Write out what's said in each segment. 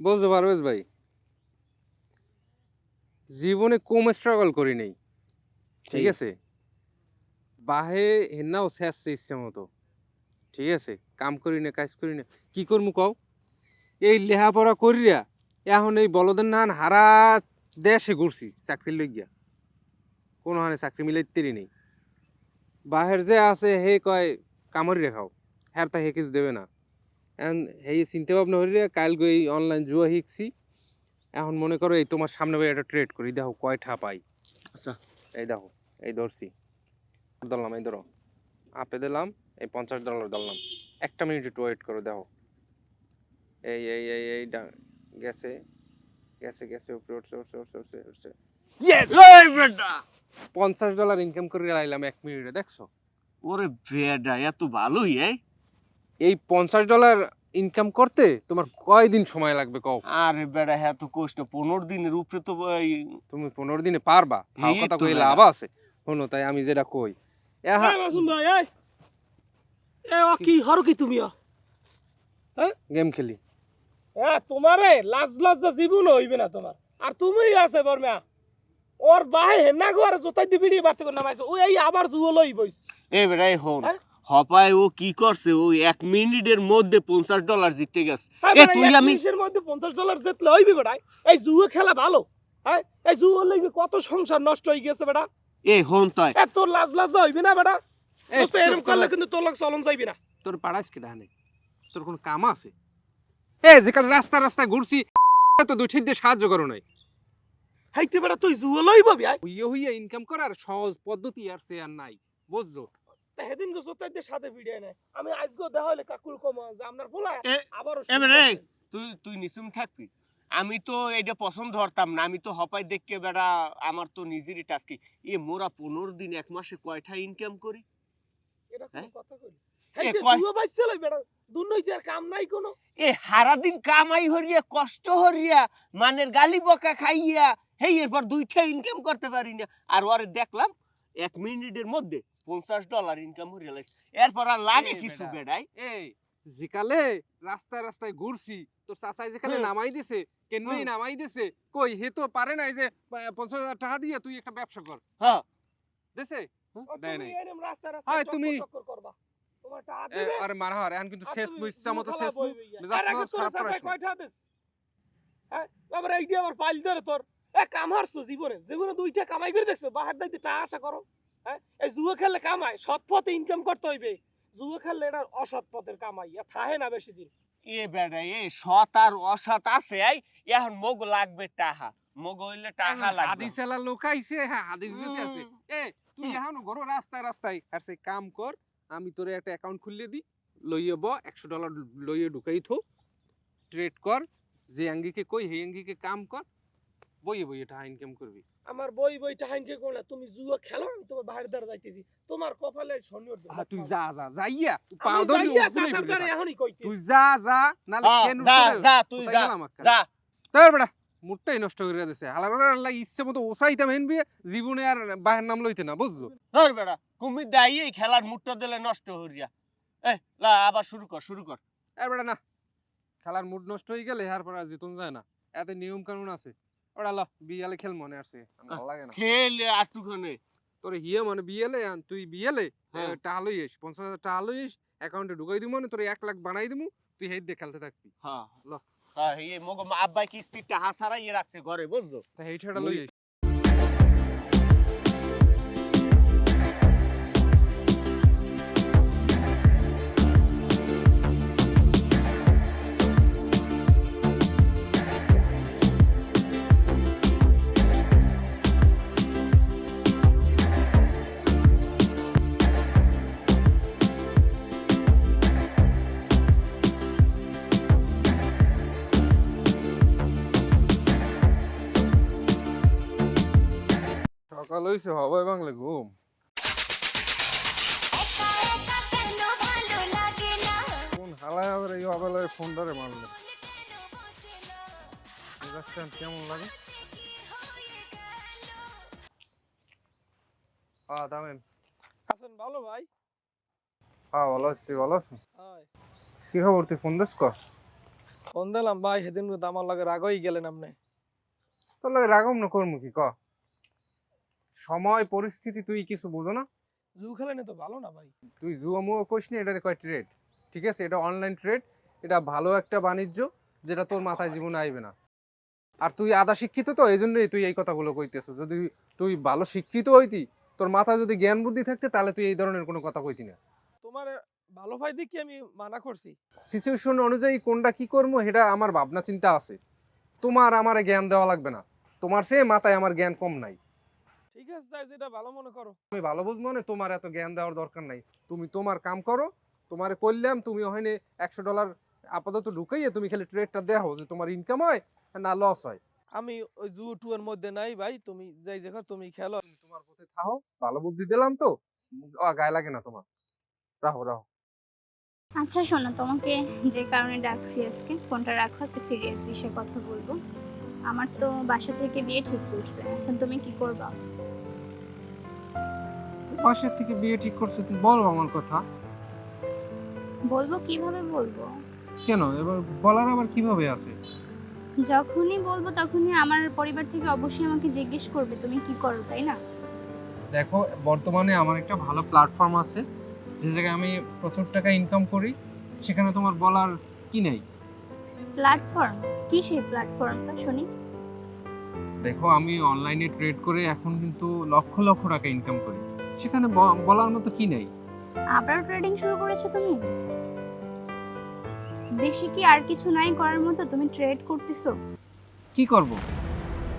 বুঝতে পারবেস ভাই। জীবনে কম স্ট্রাগল করি নেই। ঠিক। আছে? বাহে হেনাও শেষ ইচ্ছে মতো। ঠিক আছে? কাম করি না কাজ করি না। কি করমু কও? এই লেহাপড়া করিয়া এখন এই বলদের নান হারা দেশে ঘুরছি চাকরি লইয়া কোনো হানে চাকরি মিলাইতেরই নেই। বাহের যে আছে হে কয় কামড়ি রেখাও হ্যার তা হে কিছু দেবে না। এখন এই চিন্তা ভাবনা হরি কাল গই অনলাইন জুয়া শিখছি। এখন মনে করো এই তোমার সামনে ভাই একটা ট্রেড করি। দেখো কয়টা পাই। আচ্ছা। এই দেখো এই ধরছি। ধরলাম এই ধরো। আপে দিলাম এই পঞ্চাশ ডলার ধরলাম। একটা মিনিট একটু ওয়েট করো দেখো। এই এই এই এই গেছে। গেছে গেছে উপরে উঠছে উঠছে উঠছে উঠছে উঠছে। পঞ্চাশ ডলার ইনকাম করে লাইলাম এক মিনিটে দেখছ? ওরে বেডা এত ভালোই এই। এই পঞ্চাশ ডলার ইনকাম করতে তোমার কয়দিন সময় লাগবে কও? আরে বেটা হ্যাঁ তো কষ্ট পনেরো দিনের উপরে তো এই তুমি পনেরো দিনে পারবা কথা কই লাভ আছে। শোনো তাই আমি যেটা কই ভাই এ ও কি হরো কি তুমি ও? গেম খেলি। এ তোমারে লাজ লাজ জীবন হইবে না তোমার। আর তুমি আছে বর্মা। ওর বাহে হেনা গো আর জোতাই দি বিড়ি বাড়তে করে নামাইছে। ওই এই আবার জুয়ো লই বইস এই হন। হ্যাঁ? হপায় ও কি করছে? ও এক মিনিটের মধ্যে পঞ্চাশ ডলার জিততে গেছে। হ্যাঁ তুই আমি- মধ্যে পঞ্চাশ ডলার জিতলে হইবে বেটা এই জুয়ো খেলা ভালো হ্যাঁ? এই জুয়ো কত সংসার নষ্ট হয়ে গেছে এই হন তাই। এ তোর লাজ লাজ হইবে না দোস্ত তোর- করলে কিন্তু তোর লাগ চলন যাইবি না। তোর পাড়াস কেটা নেই তোর কোনো কাম আছে? এ যেখানে রাস্তা রাস্তা ঘুরছি তো দুই দিয়ে সাহায্য করো নাই। হাইতে বেটা তুই জুয়ো লই পাবি আই হইয়ে হইয়ে ইনকাম করার সহজ পদ্ধতি আর সে আর নাই বুঝছ? তা সেদিন গো জোতাই সাথে নেয় আমি দেখা হলে কাকুর কম যে আপনার এ- আবারও এই, তুই তুই নিসুম থাকবি। আমি তো এটা পছন্দ ধরতাম না আমি তো হপাই দেখকে বেড়া আমার তো নিজেরই টাস্কি এ মোরা পনেরো দিন এক মাসে কয়টা ইনকাম করি? এটা হ্যাঁ? কথা সারাদিন কামাই হরিয়া কষ্ট হরিয়া মানের গালি বকা খাইয়া হেই এরপর দুইটা ইনকাম করতে পারি না। আর ওরে দেখলাম এক মিনিটের মধ্যে পঞ্চাশ ডলার ইনকাম হরিয়া লাগছে এরপর আর লাগে কিছু বেড়াই এই। জিকালে রাস্তায় রাস্তায় ঘুরছি তোর চাচাই যেখানে নামাই দিছে কেনই। নামাই দিছে কই হে তো পারে নাই যে পঞ্চাশ হাজার টাকা দিয়ে তুই একটা ব্যবসা কর। হ্যাঁ। দেছে? দেয় নাই। হয়, তুমি- আরে মারা হর এখন কিন্তু শেষ মতো শেষ। মেজাজ মেজাজ খারাপ করাস? হ্যাঁ? আবার এই দিয়ে আবার পাইল ধরে তোর। এ জীবনে। জীবনে দুইটা কামাই করে দেখছ বাহার দাইতে টাকা আশা করো। হ্যাঁ? এই জুয়ো খেললে কামায় সৎ পথে ইনকাম করতে হইবে। জুয়ো খেললে এটা অসৎ পথের কামাই ইয়া থাহে না বেশি দিন। এ বেড়া এ সৎ আর অসৎ আছে এই এখন মগ লাগবে টাহা। মগ হইলে টাহা লাগবে। লোক আইছে হ্যাঁ হাদিস দিতে আছে। এ তুই। এখন ঘর রাস্তায় রাস্তায় আর সে কাম কর আমি তোরে একটা অ্যাকাউন্ট খুললে দি লইয়ে ব একশো ডলার লইয়ে ঢুকাই থো। ট্রেড কর যে আঙ্গিকে কই সেই আঙ্গিকে কাম কর বইয়ে বইয়ে টাকা ইনকাম করবি? আমার বই বই টাহাইনকে কোলা তুমি জুয়ো খেলো আমি তোমার বাহির দ্বারা যাইতেছি। তোমার কপালে শনির দিন তুই যা যা যাইয়া তুই পা আমি ধরলি যাইয়া উকুলেই চাচার পড়বি দ্বারা পা। এখনই কইতে তুই যা যা নালে কেন যা যা তুই যা যা। তার বেটা মুডটাই নষ্ট করে দিছে। হালার লাগি ইচ্ছে মতো ওসাইতাম হেনবি জীবনে আর বাহের নাম লইতে না বুঝছ? ধর বেড়া কুমির দাই এই খেলার মুডটা দিলে নষ্ট হরিয়া এ লা আবার শুরু কর শুরু কর। আর বেটা না। খেলার মুড নষ্ট হয়ে গেলে আর পর আর জিতুন যায় না। এতে নিয়ম কানুন আছে। ওরা ল বিয়ালে খেল মনে আসছে ভালো লাগে না। খেল আটটুখানে তোর হিয়ে মানে বিয়েলে তুই বিয়েলে হ্যাঁ। টাকা লই পঞ্চাশ হাজার টাকা লইস অ্যাকাউন্টে ঢুকাই দিব মানে তোর এক লাখ বানাই দিবো তুই হেড দিয়ে খেলতে থাকবি। হ্যাঁ। ল। হ্যাঁ এই মগ আব্বাই কিস্তিটা সারাই রাখছে ঘরে বুঝছ? তা হেইটাটা লই এস সকাল হইছে হবে বাংলা ঘুম। কেন ভালো হালায় আবার এই অবেলায় ফোনটারে মারলো? ভুলে কেন বসে না মেজাজটা কেমন লাগে? হ্যাঁ তামিম আছেন ভালো ভাই? হ্যাঁ ভালো আছি ভালো আছি কি খবর তুই ফোন দিস কর? ফোন দিলাম ভাই সেদিন তো আমার লাগে রাগ হয়ে গেলেন আপনি। তোর লাগে রাগম না করমু কি ক? সময় পরিস্থিতি তুই কিছু বুঝো না। জু খেলেন তো ভালো না ভাই। তুই জুয়া মুয়া কোষ নি এটা কয় ট্রেড ঠিক আছে এটা অনলাইন ট্রেড এটা ভালো একটা বাণিজ্য যেটা তোর মাথায় জীবনে আইবে না। আর তুই আধা শিক্ষিত তো এই জন্যই তুই এই কথাগুলো কইতেছ। যদি তুই ভালো শিক্ষিত হইতি তোর মাথায় যদি জ্ঞান বুদ্ধি থাকতে তাহলে তুই এই ধরনের কোনো কথা কইতি না। তোমার ভালো ভাই দেখি আমি মানা করছি। সিচুয়েশন অনুযায়ী কোনটা কি করব সেটা আমার ভাবনা চিন্তা আছে। তোমার আমার জ্ঞান দেওয়া লাগবে না। তোমার সে মাথায় আমার জ্ঞান কম নাই। ঠিক আছে তাই যেটা ভালো মনে করো। আমি ভালো বুঝব না তোমার এত জ্ঞান দেওয়ার দরকার নাই। তুমি তোমার কাম করো তোমার করলাম তুমি ওখানে একশো ডলার আপাতত ঢুকাইয়ে তুমি খালি ট্রেডটা দেখো যে তোমার ইনকাম হয় না লস হয়। আমি ওই জু টু এর মধ্যে নাই ভাই তুমি যাই দেখো তুমি খেলো। তুমি তোমার পথে থাকো ভালো বুদ্ধি দিলাম তো গায়ে লাগে না তোমার। রাহো রাহো আচ্ছা শোনো তোমাকে যে কারণে ডাকছি আজকে ফোনটা রাখো একটা সিরিয়াস বিষয়ে কথা বলব। আমার তো বাসা থেকে বিয়ে ঠিক করছে এখন তুমি কি করবা? বাসার থেকে বিয়ে ঠিক করছে তুমি? বলো আমার কথা। বলব কীভাবে বলব? কেন? এবার বলার আবার কীভাবে আছে? যখনই বলব তখনই আমার পরিবার থেকে অবশ্যই আমাকে জিজ্ঞেস করবে তুমি কি করো তাই না? দেখো বর্তমানে আমার একটা ভালো প্ল্যাটফর্ম আছে। যে জায়গায় আমি প্রচুর টাকা ইনকাম করি সেখানে তোমার বলার কি নেই? প্ল্যাটফর্ম কি সেই প্ল্যাটফর্মটা শুনি। দেখো আমি অনলাইনে ট্রেড করে এখন কিন্তু লক্ষ লক্ষ টাকা ইনকাম করি। সেখানে বলার মতো কি নেই? আবার ট্রেডিং শুরু করেছ তুমি? দেশে কি আর কিছু নাই করার মতো? তুমি ট্রেড করতেছো। কি করব?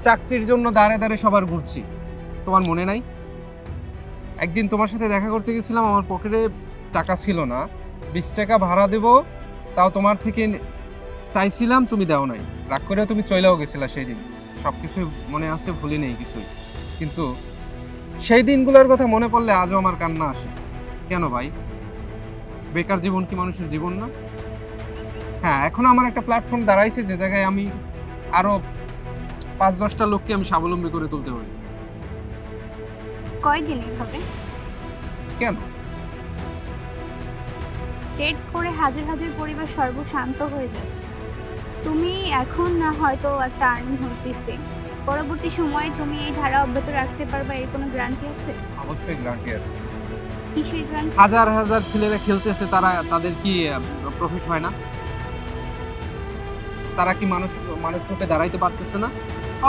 চাকরির জন্য দাঁড়ে দাঁড়ে সবার ঘুরছি। তোমার মনে নাই? একদিন তোমার সাথে দেখা করতে গেছিলাম আমার পকেটে টাকা ছিল না। বিশ টাকা ভাড়া দেবো তাও তোমার থেকে চাইছিলাম তুমি দাও নাই। রাগ করে তুমি চলেও গেছিলা সেই দিন সব কিছু মনে আছে ভুলি নেই কিছুই। কিন্তু সেই দিনগুলোর কথা মনে পড়লে আজও আমার কান্না আসে। কেন ভাই? বেকার জীবন কি মানুষের জীবন না? হ্যাঁ এখন আমার একটা প্ল্যাটফর্ম দাঁড়াইছে যে জায়গায় আমি আরও পাঁচ দশটা লোককে আমি স্বাবলম্বী করে তুলতে পারি। কয়দিন এভাবে? কেন? ট্রেড করে হাজার হাজার পরিবার সর্বশান্ত হয়ে যাচ্ছে। তুমি এখন না হয়তো একটা আর্নিং হইতেছে। পরবর্তী সময়ে তুমি এই ধারা অব্যাহত রাখতে পারবে এর কোনো গ্যারান্টি আছে? অবশ্যই গ্যারান্টি আছে। কিসের গ্যারান্টি হাজার হাজার ছেলেরা খেলতেছে তারা তাদের কি প্রফিট হয় না? তারা কি মানুষ মানুষ রূপে দাঁড়াইতে পারতেছে না?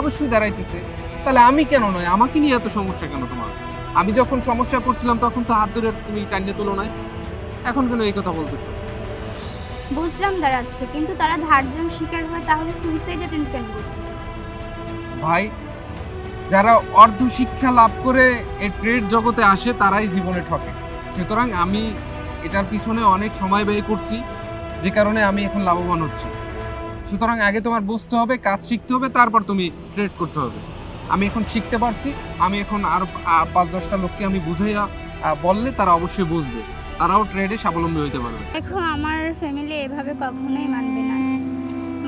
অবশ্যই দাঁড়াইতেছে। তাহলে আমি কেন নয়? আমাকে নিয়ে এত সমস্যা কেন তোমার? আমি যখন সমস্যায় পড়ছিলাম তখন তো হাত ধরে তুমি টাইনে তুলো নাই এখন কেন এই কথা বলতেছো? বুঝলাম দাঁড়াচ্ছে কিন্তু তারা ধার শিকার হয় তাহলে সুইসাইড অ্যাটেন্ড কেন করতেছে? ভাই, যারা অর্ধ শিক্ষা লাভ করে এই ট্রেড জগতে আসে, তারাই জীবনে ঠকে। সুতরাং আমি এটার পিছনে অনেক সময় ব্যয় করছি, যে কারণে আমি এখন লাভবান হচ্ছি। সুতরাং আগে তোমার বুঝতে হবে, কাজ শিখতে হবে, তারপর তুমি ট্রেড করতে হবে। আমি এখন শিখতে পারছি, আমি এখন আর পাঁচ দশটা লোককে আমি বুঝাইয়া বললে তারা অবশ্যই বুঝবে। তারাও ট্রেডে স্বাবলম্বী হতে পারবে। দেখো, আমার ফ্যামিলি এভাবে কখনোই মানবে না।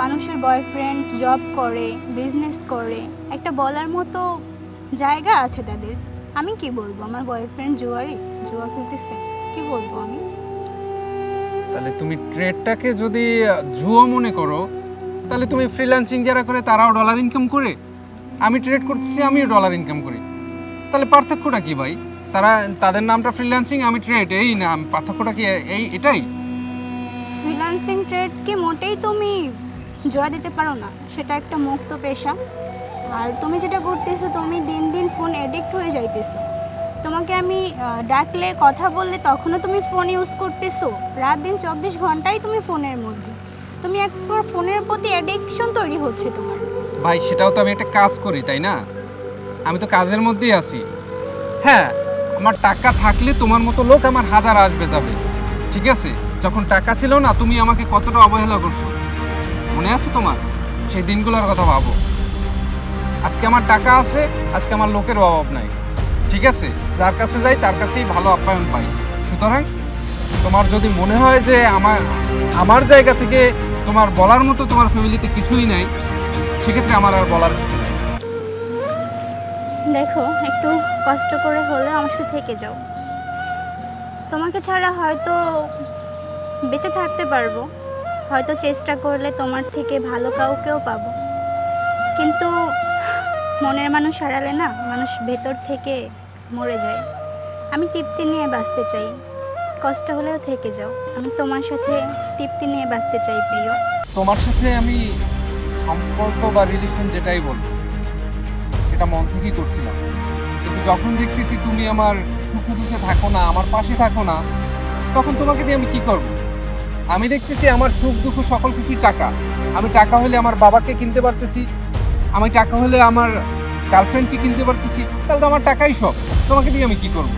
মানুষের বয়ফ্রেন্ড জব করে বিজনেস করে একটা বলার মতো জায়গা আছে তাদের। আমি কি বলব? আমার বয়ফ্রেন্ড জুয়ারি জুয়া খেলতেছে। কি বলব আমি? তাহলে তুমি ট্রেডটাকে যদি জুয়ো মনে করো তাহলে তুমি ফ্রিল্যান্সিং যারা করে তারাও ডলার ইনকাম করে। আমি ট্রেড করতেছি আমিও ডলার ইনকাম করি। তাহলে পার্থক্যটা কি ভাই? তারা তাদের নামটা ফ্রিল্যান্সিং আমি ট্রেড এই না পার্থক্যটা কি এই এটাই? ফ্রিল্যান্সিং ট্রেড কি মোটেই তুমি জোড়া দিতে পারো না, সেটা একটা মুক্ত পেশা। আর তুমি যেটা করতেছো, তুমি দিন দিন ফোন এডিক্ট হয়ে যাইতেছো। তোমাকে আমি ডাকলে, কথা বললে তখনও তুমি ফোন ইউজ করতেছো। রাত দিন চব্বিশ ঘন্টাই তুমি ফোনের মধ্যে। তুমি একবার ফোনের প্রতি অ্যাডিকশন তৈরি হচ্ছে তোমার। ভাই, সেটাও তো আমি একটা কাজ করি, তাই না? আমি তো কাজের মধ্যেই আছি। হ্যাঁ আমার টাকা থাকলে তোমার মতো লোক আমার হাজার আসবে যাবে। ঠিক আছে? যখন টাকা ছিল না, তুমি আমাকে কতটা অবহেলা করছ? মনে আছে তোমার? সেই দিনগুলোর কথা ভাবো। আজকে আমার টাকা আছে, আজকে আমার লোকের অভাব নাই। ঠিক আছে? যার কাছে যাই, তার কাছেই ভালো আপ্যায়ন পাই। সুতরাং তোমার যদি মনে হয় যে আমার আমার জায়গা থেকে তোমার বলার মতো তোমার ফ্যামিলিতে কিছুই নাই, সেক্ষেত্রে আমার আর বলার দেখো, একটু কষ্ট করে হলেও আমার সাথে থেকে যাও। তোমাকে ছাড়া হয়তো বেঁচে থাকতে পারব। হয়তো চেষ্টা করলে তোমার থেকে ভালো কাউকেও পাবো। কিন্তু মনের মানুষ হারালে না, মানুষ ভেতর থেকে মরে যায়। আমি তৃপ্তি নিয়ে বাঁচতে চাই। কষ্ট হলেও থেকে যাও। আমি তোমার সাথে তৃপ্তি নিয়ে বাঁচতে চাই, প্রিয়। তোমার সাথে আমি সম্পর্ক বা রিলেশন যেটাই বলব সেটা মন থেকেই করছিলাম। কিন্তু যখন দেখতেছি তুমি আমার সুখে দুঃখে থাকো না, আমার পাশে থাকো না, তখন তোমাকে দিয়ে আমি কি করব? আমি দেখতেছি আমার সুখ, দুঃখ, সকল কিছুই টাকা। আমি টাকা হলে আমার বাবাকে কিনতে পারতেছি, আমি টাকা হলে আমার গার্লফ্রেন্ডকে কিনতে পারতেছি, তাহলে তো আমার টাকাই সব। তোমাকে দিয়ে আমি কি করব?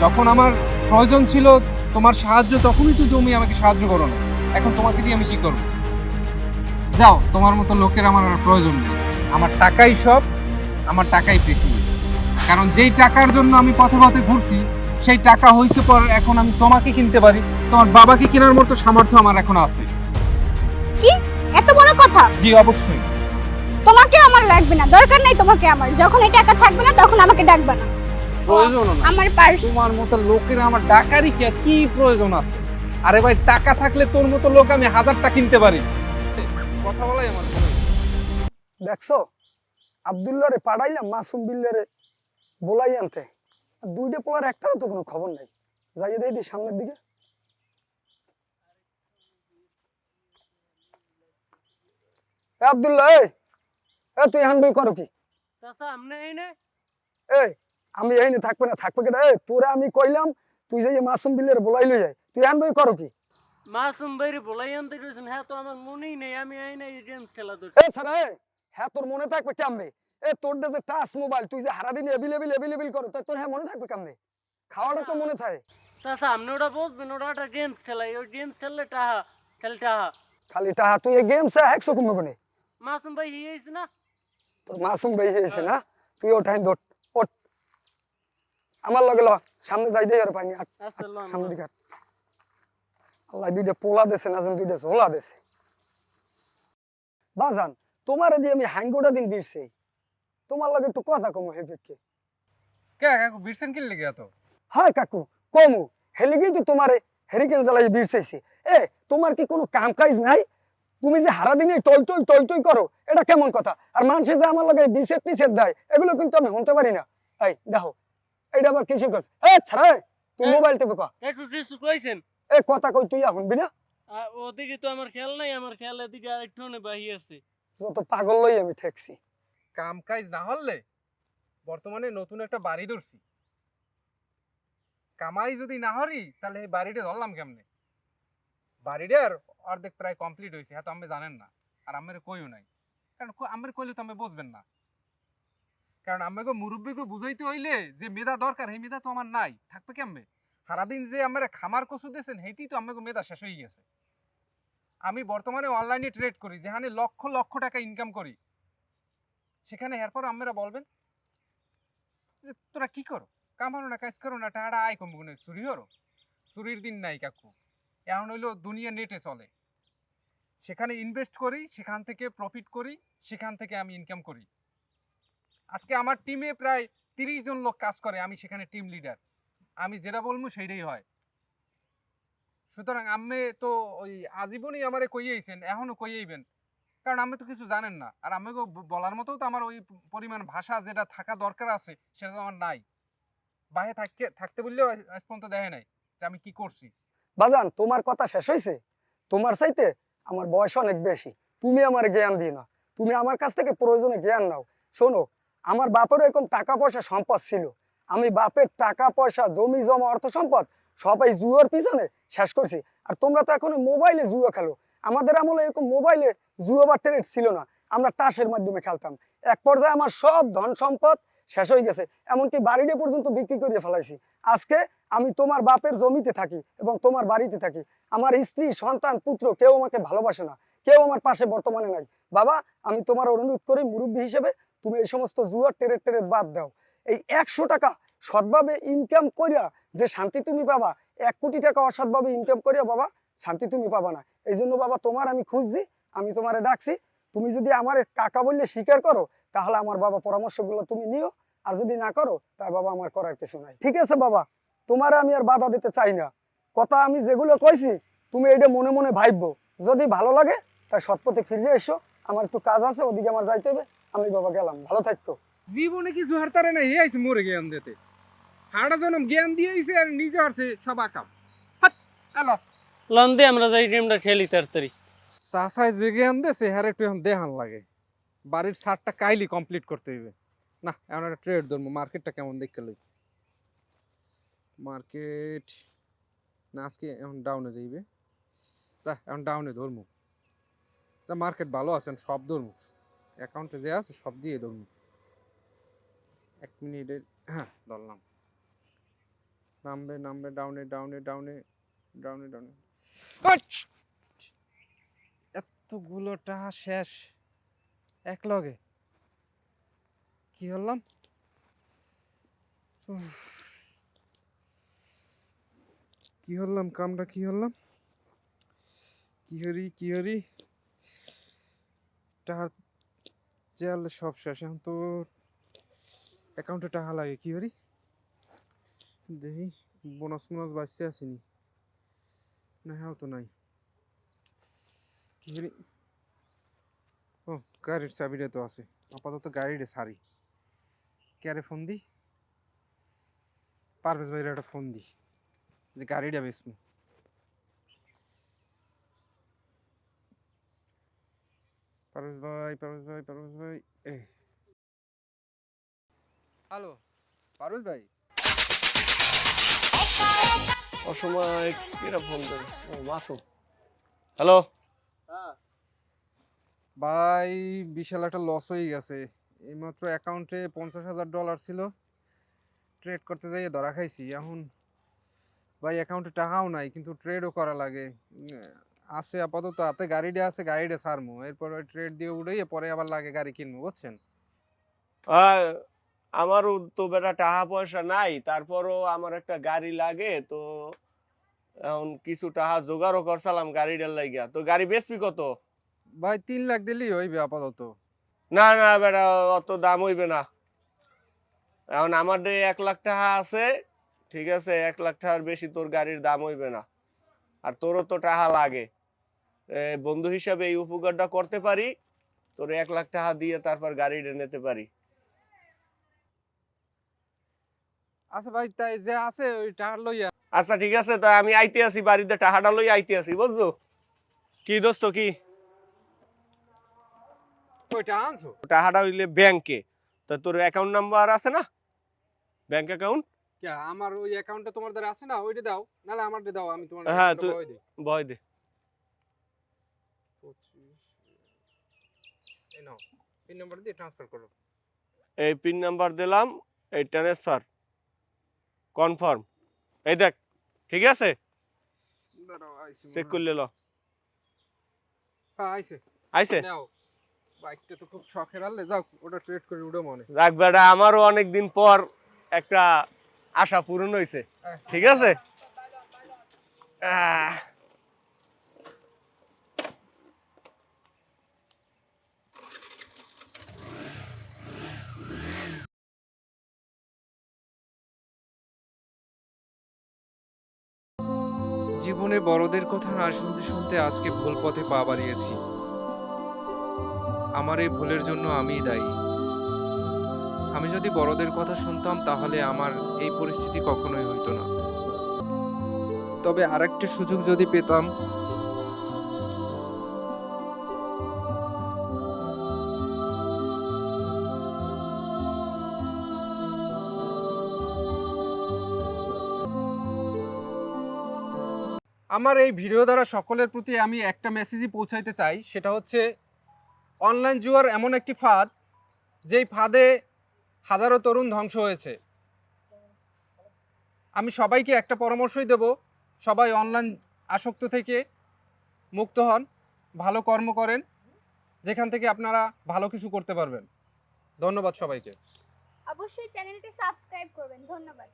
যখন আমার প্রয়োজন ছিল তোমার সাহায্য, তখনই তো তুমি আমাকে সাহায্য করো না। এখন তোমাকে দিয়ে আমি কি করব? যাও, তোমার মতো লোকের আমার আর প্রয়োজন নেই। আমার টাকাই সব, আমার টাকাই পৃথিবী। কারণ যেই টাকার জন্য আমি পথে পথে ঘুরছি সেই টাকা হয়েছে পর এখন আমি তোমাকে কিনতে পারি। তোমার বাবাকে কেনার মতো সামর্থ্য আমার এখন আছে। কি? এত বড় কথা? জি অবশ্যই। তোমাকে আমার লাগবে না। দরকার নেই তোমাকে আমার। যখন এই টাকা থাকবে না তখন আমাকে ডাকবে না। প্রয়োজন না। আমার পার্স। তোমার মতো লোকের আমার ডাকারই কি কি প্রয়োজন আছে? আরে ভাই টাকা থাকলে তোর মতো লোক আমি হাজারটা কিনতে পারি। কথা বলাই আমার। দেখছ? আবদুল্লারে পাঠাইলাম মাসুম বিল্লারে বলাই আনতে। দুইটা পোলার একটারও তো কোনো খবর নাই। যাইয়ে দেই দি সামনের দিকে। এ আবদুল্লাহ এই এ তুই হান বই করো কি? এই আমি এই না থাকবে না থাকবে কেটা এই তোরে আমি কইলাম তুই যে মাসুম বিল্লারে বলাই লই যায় তুই হান বই করো কি? মাসুম বাইরে বলাই আনতে রয়েছেন হ্যাঁ তো আমার মনেই নেই আমি এই না গেমস খেলা ধরছি। এ এ হ্যাঁ তোর মনে থাকবে কেমনে? এ তোর যে টাচ মোবাইল তুই যে সারাদিন এভিলেবিল এভিলেবিল করো তোর তোর হ্যাঁ মনে থাকবে কেমনে? খাওয়াটা তো মনে থাকে। চাচা আপনি ওটা বুঝবেন ওটা একটা গেমস খেলাই ওই গেমস খেললে টাহা খেলে টাহা। খালি টাহা তুই এই গেম সে একশো কমবে কোনে? মাসুম ভাই হিয়েছে না? তোর মাসুম হয়েছে না? তুই ওঠাই দোট ওট আমার লগে ল সামনে যাই দেই আর লন, সামনে দিকে আল্লাহ দুইটা পোলা দেছে না যেন দুইটা ঝোলা দেছে। বাজান তোমার দিয়ে আমি হাঙ্গোটা দিন দিছি তোমার লগে একটু কথা কম হেবিকে কে কাকু বিরসেন কি লেগে এত হয় কাকু কমু। হেলিগেই তো তোমারে হেরিকেন জ্বালাই বিরছেছি এ তোমার কি কোনো কাম কাজ নাই? তুমি যে হারা দিনে টল টল টল টল করো এটা কেমন কথা? আর মানুষে যে আমার লগে বিসেট টিসেট দেয় এগুলো কিন্তু আমি শুনতে পারি না। এই দেখো এটা আবার কিছু কথা? এ ছাড়া তুই মোবাইল টেপে কয়া একটু টিসু কইছেন? এ কথা কই তুই শুনবি না? ওদিকে তো আমার খেয়াল নাই আমার খেয়াল এদিকে আরেকটু বাহি আছে। যত পাগল লই আমি ঠেকছি। কাম কাজ না হলে বর্তমানে নতুন একটা বাড়ি ধরছি। কামাই যদি না হরি, তাহলে এই বাড়িটা ধরলাম কেমনে? বাড়িটার অর্ধেক প্রায় কমপ্লিট হয়েছে হ্যাঁ তো আমি জানেন না। আর আমার কইও নাই। কারণ আমার কইলে তো আমি বুঝবেন না। কারণ আমাকে মুরব্বীকে বুঝাইতে হইলে যে মেধা দরকার, সেই মেধা তো আমার নাই। থাকবে কেমনে? সারাদিন যে আমার খামার কচু দিয়েছেন হেইতেই তো আমাকে মেধা শেষ হয়ে গেছে। আমি বর্তমানে অনলাইনে ট্রেড করি, যেখানে লক্ষ লক্ষ টাকা ইনকাম করি। সেখানে এরপর আমরা বলবেন যে, তোরা কি করো? কামানো না, কাজ করো না টাকা আয় কমবো না, চুরি করো চুরির দিন নাই কাকু। এখন হইল দুনিয়া নেটে চলে। সেখানে ইনভেস্ট করি, সেখান থেকে প্রফিট করি, সেখান থেকে আমি ইনকাম করি। আজকে আমার টিমে প্রায় তিরিশ জন লোক কাজ করে, আমি সেখানে টিম লিডার আমি যেটা বলব সেইটাই হয়। সুতরাং আমি তো ওই আজীবনই আমারে কইয়েছেন এখনও কইয়েইবেন কারণ আমি তো কিছু জানেন না। আর আমাকে বলার মতো তো আমার ওই পরিমাণ ভাষা যেটা থাকা দরকার আছে, সেটা তো আমার নাই। বাইরে থাকতে থাকতে বললেও আজ পর্যন্ত দেখে নাই যে আমি কি করছি। বাজান, তোমার কথা শেষ হয়েছে তোমার চাইতে আমার বয়স অনেক বেশি। তুমি আমার জ্ঞান দিও না। তুমি আমার কাছ থেকে প্রয়োজনে জ্ঞান নাও। শোনো, আমার বাপেরও এরকম টাকা পয়সা সম্পদ ছিল। আমি বাপের টাকা পয়সা জমি, জমা, অর্থ সম্পদ সবাই জুয়োর পিছনে শেষ করছি। আর তোমরা তো এখনও মোবাইলে জুয়ো খেলো। আমাদের আমলে এরকম মোবাইলে জুয়ো বা ট্রেড ছিল না। আমরা টাসের মাধ্যমে খেলতাম। এক পর্যায়ে আমার সব ধন সম্পদ শেষ হয়ে গেছে। এমনকি বাড়িটা পর্যন্ত বিক্রি করে ফেলাইছি। আজকে আমি তোমার বাপের জমিতে থাকি এবং তোমার বাড়িতে থাকি। আমার স্ত্রী, সন্তান, পুত্র কেউ আমাকে ভালোবাসে না। কেউ আমার পাশে বর্তমানে নাই। বাবা, আমি তোমার অনুরোধ করি মুরব্বী হিসেবে তুমি এই সমস্ত জুয়ার টেরে টেরে বাদ দাও। এই একশো টাকা সৎভাবে ইনকাম করিয়া যে শান্তি তুমি পাবা, এক কোটি টাকা অসৎভাবে ইনকাম করিয়া বাবা, শান্তি তুমি পাবা না। এই জন্য বাবা, তোমার আমি খুঁজছি আমি তোমারে ডাকছি তুমি যদি আমার কাকা বললে স্বীকার করো তাহলে আমার বাবা পরামর্শগুলো তুমি নিও আর যদি না করো তার বাবা আমার করার কিছু নাই। ঠিক আছে বাবা তোমার আমি আর বাধা দিতে চাই না। কথা আমি যেগুলো কইছি তুমি এটা মনে মনে ভাববো যদি ভালো লাগে তাই সৎপথে ফিরে এসো। আমার একটু কাজ আছে ওদিকে আমার যাইতে হবে। আমি বাবা গেলাম ভালো থাকতো জীবনে কিছু হারতারে না এই আইছে মোরে জ্ঞান দিতে। হাড়া জনম জ্ঞান দিয়েছে আর নিজে হারছে সব আকাম। হাত আলো লন্দে আমরা যাই গেমটা খেলি তাড়াতাড়ি। চাষায় জেগে আনতে সে হারে একটু এখন দেহান লাগে। বাড়ির সারটা কাইলি কমপ্লিট করতে হইবে। না, এখন একটা ট্রেড ধরবো মার্কেটটা কেমন দেখতে লই। মার্কেট না, আজকে এখন ডাউনে যাইবে। তা এখন ডাউনে ধরমু তা মার্কেট ভালো আছে, এখন সব ধরমু অ্যাকাউন্টে যে আছে, সব দিয়ে ধরমু এক মিনিটের হ্যাঁ ধরলাম। নামবে নামবে ডাউনে ডাউনে ডাউনে ডাউনে ডাউনে এতগুলো টাকা শেষ। এক লগে। কি হলাম। কি হলাম? কামটা কি হলাম? কি হরি কি হরি? টাকা চেয়ারলে সব শেষ। এখন তো অ্যাকাউন্টে টাকা লাগে। কি হরি? দেখি। বোনাস মোনাস বাঁচতে আসিনি। না হ্যাঁ তো নাই। হরি ও গাড়ির চাবিটা তো আছে। আপাতত গাড়িটা সারি ক্যারে ফোন দি? পারভেজ ভাইয়ের একটা ফোন দি। যে গাড়িটা বেসমু পারভেজ ভাই পারভেজ ভাই পারভেজ ভাই এই। হ্যালো পারভেজ ভাই? অসময় কিরা ফোন করে ও মাসুম। হ্যালো? ভাই বিশাল একটা লস হয়ে গেছে। এইমাত্র অ্যাকাউন্টে পঞ্চাশ হাজার ডলার ছিল। ট্রেড করতে যাইয়ে ধরা খাইছি। এখন ভাই অ্যাকাউন্টে টাকাও নাই কিন্তু ট্রেডও করা লাগে। আছে আপাতত হাতে গাড়িটা আছে গাড়িটা সারমু এরপর ওই ট্রেড দিয়ে উড়াইয়ে পরে আবার লাগে গাড়ি কিনবো বুঝছেন? আমারও তো বেটা টাকা পয়সা নাই তারপরও আমার একটা গাড়ি লাগে তো এখন কিছু টাকা জোগাড়ও করছিলাম গাড়িটার লাগিয়া। তো গাড়ি বেচবি কত? ভাই তিন লাখ দিলেই হইবে আপাতত। না না বেটা অত দাম হইবে না। এখন আমার এক লাখ টাকা আছে ঠিক আছে এক লাখ টাকার বেশি তোর গাড়ির দাম হইবে না। আর তোরও তো টাকা লাগে। বন্ধু হিসাবে এই উপকারটা করতে পারি তোর এক লাখ টাকা দিয়ে তারপর গাড়িটা নিতে পারি। আচ্ছা ভাই তাই যে আছে ওই টাকা লইয়া। আচ্ছা ঠিক আছে তা আমি আইতে আছি বাড়িতে টাকাটা লই আইতে আছি বুঝছ? কি দোস্ত কি? ওই আনছো? টাকাটা হইলে ব্যাংকে। তা তোর অ্যাকাউন্ট নাম্বার আছে না? ব্যাংক অ্যাকাউন্ট কে আমার ওই অ্যাকাউন্টটা তোমার দ্বারা আছে না ওইটা দাও। নাহলে আমারটা দাও আমি তোমার হ্যাঁ, তুই- ভয় দে। এই নাও পিন নাম্বার দিয়ে ট্রান্সফার করো। এই পিন নাম্বার দিলাম এই ট্রান্সফার কনফার্ম। এই দেখ ঠিক আছে? চেক করলে ল। হ্যাঁ আইছে আইছে বাইকটা তো খুব শখের আলে যাও ওটা ট্রেড করে উঠো মনে রাখ বেটা আমারও অনেক দিন পর একটা আশা পূরণ হয়েছে ঠিক আছে? আহ, জীবনে বড়দের কথা না শুনতে শুনতে আজকে ভুল পথে পা বাড়িয়েছি। আমার এই ভুলের জন্য আমিই দায়ী। আমি যদি বড়দের কথা শুনতাম তাহলে আমার এই পরিস্থিতি কখনোই হইতো না। তবে আরেকটা সুযোগ যদি পেতাম আমার এই ভিডিও দ্বারা সকলের প্রতি আমি একটা মেসেজই পৌঁছাইতে চাই, সেটা হচ্ছে অনলাইন জুয়ার এমন একটি ফাঁদ, যেই ফাঁদে হাজারো তরুণ ধ্বংস হয়েছে। আমি সবাইকে একটা পরামর্শই দেব, সবাই অনলাইন আসক্ত থেকে মুক্ত হন, ভালো কর্ম করেন, যেখান থেকে আপনারা ভালো কিছু করতে পারবেন। ধন্যবাদ সবাইকে। অবশ্যই চ্যানেলটি সাবস্ক্রাইব করবেন, ধন্যবাদ।